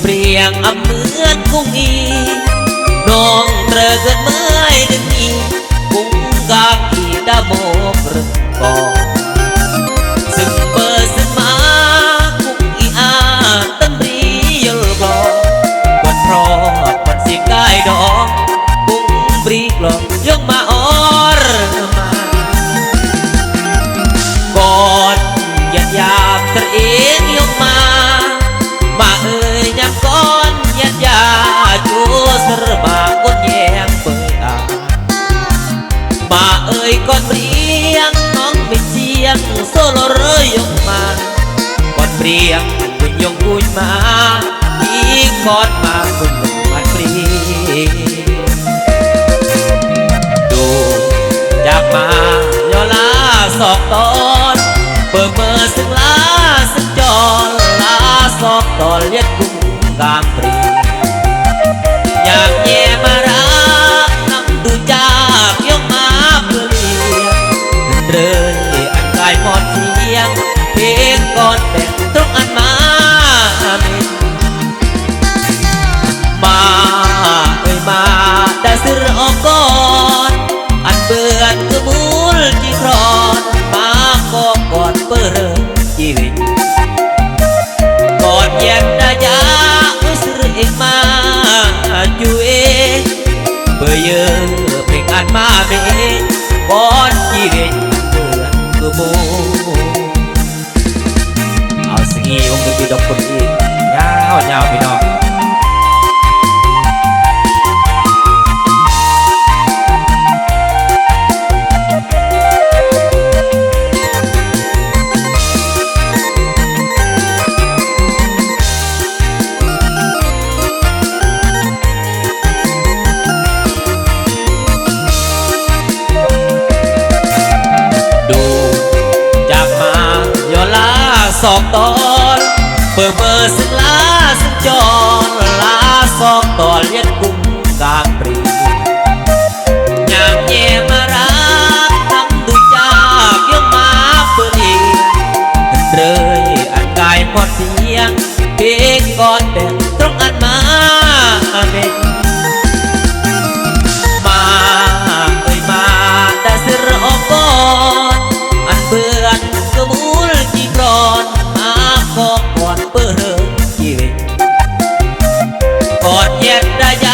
เปลี่ยงอำเหมือนกุ้งอีน้องเธอเกิดเมื่อยดึงอีกุ้งกากีดาโมกร ยก่อนเปรียงน้องไม่เจียงโซโลเรยยกมาก่อนเปรียงคุญยงคุญมาอีกก่อนมาคุญลงมันเปรียดูจากมาย่อลาสอกตอนเปิดเมื่อซึ่งลาซึ่งจอนลาสอกตอนเลียดกุ้งกามปรีย ยอเพลงอันมาเมก่อนชีวิตเบื่อคือมูเอาสิงีวงดนตรีดอกคนอีกยาวยาวพี่น้อง សងតលពើមើសិលាសិចរលាសងតលញាតគុំកាងព្រីញ៉ាំញេមរាតាំងទុចាគៀងមកពើនេះត្រើយអង្កាយពត់ទៀងពេកកត់ទាំង กอดเย็นได้